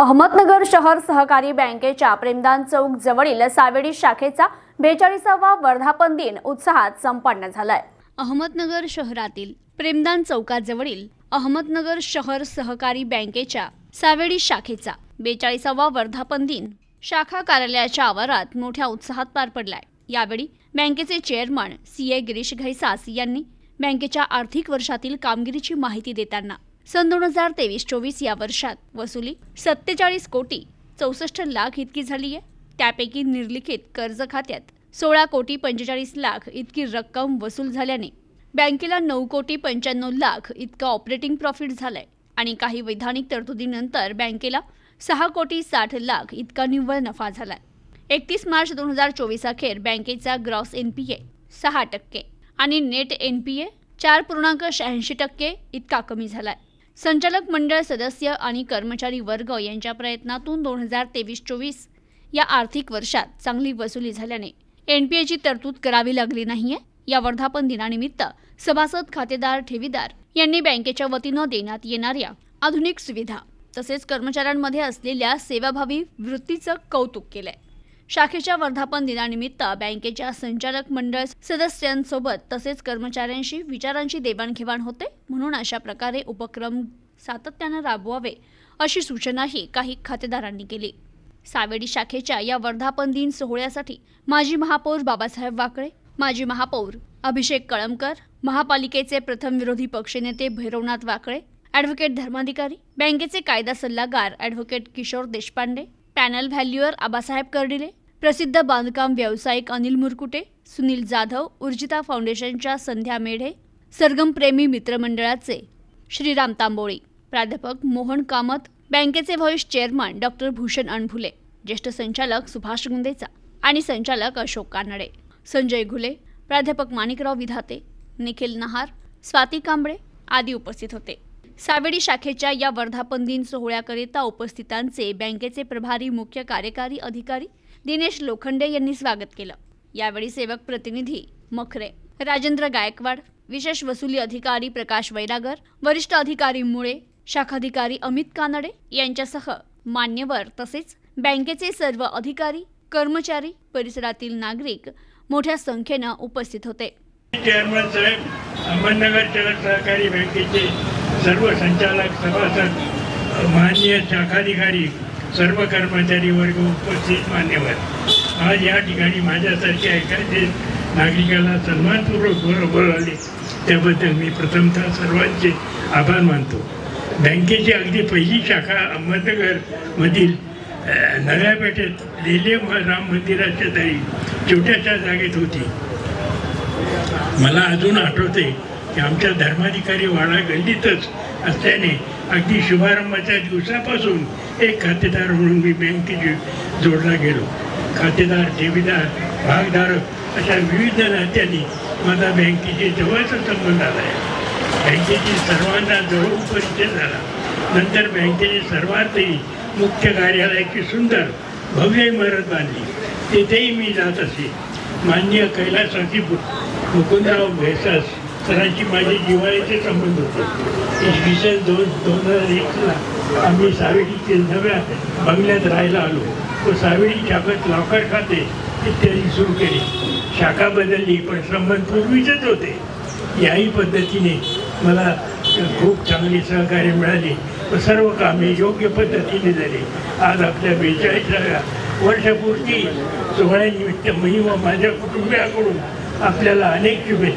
अहमदनगर शहर सहकारी बँकेच्या प्रेमदान चौक जवळील सावेडी शाखेचा बेचाळीसावा वर्धापन दिन उत्साहात संपन्न झालाय. अहमदनगर शहरातील प्रेमदान चौकाजवळील अहमदनगर शहर सहकारी बँकेच्या सावेडी शाखेचा बेचाळीसावा वर्धापन दिन शाखा कार्यालयाच्या आवारात मोठ्या उत्साहात पार पडलाय. यावेळी बँकेचे chairman C A Girish Ghaisas यांनी बँकेच्या आर्थिक वर्षातील कामगिरीची माहिती देताना सन दोन हजार तेवीस चोवीस या वर्षात वसुली सत्तेचाळीस कोटी चौसष्ट लाख इतकी झाली आहे. त्यापैकी निर्लिखित कर्ज खात्यात सोळा कोटी पंचेचाळीस लाख इतकी रक्कम वसूल झाल्याने बँकेला नऊ कोटी पंच्याण्णव लाख इतका ऑपरेटिंग प्रॉफिट झालाय आणि काही वैधानिक तरतुदीनंतर बँकेला सहा कोटी साठ लाख इतका निव्वळ नफा झालाय. एकतीस मार्च दोन हजार चोवीस अखेर बँकेचा ग्रॉस एन पी ए सहा टक्के आणि नेट एन पी ए चार पूर्णांक शहाऐंशी टक्के इतका कमी झालाय. संचालक मंडळ सदस्य आणि कर्मचारी वर्ग यांच्या प्रयत्नातून दोन हजार तेवीस चोवीस या आर्थिक वर्षात चांगली वसुली झाल्याने एन पी एची तरतूद करावी लागली नाहीये या वर्धापन दिनानिमित्त सभासद खातेदार ठेवीदार यांनी बँकेच्या वतीनं देण्यात येणाऱ्या आधुनिक सुविधा तसेच कर्मचाऱ्यांमध्ये असलेल्या सेवाभावी वृत्तीचं कौतुक केलंय. शाखेच्या वर्धापन दिनानिमित्त बँकेच्या संचालक मंडळ सदस्यांसोबत तसेच कर्मचाऱ्यांशी विचारांची देवाणघेवाण होते म्हणून अशा प्रकारे उपक्रम सातत्यानं राबवावे अशी सूचनाही काही खातेदारांनी केली. सावेडी शाखेच्या या वर्धापन दिन सोहळ्यासाठी माजी महापौर बाबासाहेब वाकळे माजी महापौर अभिषेक कळमकर महापालिकेचे प्रथम विरोधी पक्षनेते भैरवनाथ वाकळे ॲडव्होकेट धर्माधिकारी बँकेचे कायदा सल्लागार advocate Kishor Deshpande panel valuer Abasaheb Kardile प्रसिद्ध बांधकाम व्यावसायिक अनिल मुरकुटे सुनील जाधव ऊर्जिता फाउंडेशनच्या संध्या मेढे सरगमप्रेमी मित्रमंडळाचे श्रीराम तांबोळी प्राध्यापक मोहन कामत बँकेचे vice chairman doctor Bhushan Anbhule ज्येष्ठ संचालक सुभाष गुंदेचा आणि संचालक अशोक कानडे संजय घुले प्राध्यापक माणिकराव विधाते निखिल नहार स्वाती कांबळे आदी उपस्थित होते. सावेडी शाखेच्या या वर्धापन दिन सोहळ्याकरिता उपस्थितांचे बँकेचे प्रभारी मुख्य कार्यकारी अधिकारी दिनेश लोखंडे यांनी स्वागत केलं. यावेळी सेवक प्रतिनिधी मखरे राजेंद्र गायकवाड विशेष वसुली अधिकारी प्रकाश वैरागर वरिष्ठ अधिकारी मुळे शाखाधिकारी अमित कानडे यांच्यासह मान्यवर तसेच बँकेचे सर्व अधिकारी कर्मचारी परिसरातील नागरिक मोठ्या संख्येनं उपस्थित होते. चेअरमन साहेब अहमदनगर शहर सहकारी बँकेचे सर्व संचालक सभासद माननीय शाखाधिकारी सर्व कर्मचारी वर्ग उपस्थित मान्यवर. आज या ठिकाणी माझ्यासारख्या ऐकायचे नागरिकाला सन्मानपूर्वक बोल बोलावले त्याबद्दल मी प्रथमतः सर्वांचे आभार मानतो. बँकेची अगदी पहिली शाखा अहमदनगरमधील अ, नव्या पेठेत लेले राम मंदिराच्या तरी छोट्याशा जागेत होती. मला अजून आठवते की आमच्या धर्माधिकारी वाडा गल्लीतच असल्याने अगदी शुभारंभाच्या दिवसापासून एक खातेदार म्हणून मी बँकेची जोडला गेलो. खातेदार ठेवीदार भागधारक अशा विविध नात्यांनी माझा बँकेशी जवळचा संबंध आला आहे बँकेची सर्वांना जवळून परिचय झाला. नंतर बँकेने सर्वातही मुख्य कार्यालयाची सुंदर भव्य इमारत बांधली. तेथेही मी जात असे. मान्य कैलासाची मुकुंदराव भेसास सरांची माझे जिव्हाळ्याचे संबंध होते. इसवी सन दोन दोन हजार एकला आम्ही सावेडीचे नव्या बंगल्यात राहायला आलो. तो सावेडी शाखत लॉकर खाते इत्यादी सुरू केले. शाखा बदलली पण संबंध पूर्वीचेच होते. याही पद्धतीने मला खूप चांगली सहकार्य मिळाले व सर्व कामे योग्य पद्धतीने झाली. आज आपल्या बेचाळीसाव्या वर्षपूर्ती सोहळ्यानिमित्त मी व माझ्या कुटुंबियाकडून आपल्याला अनेक शुभेच्छा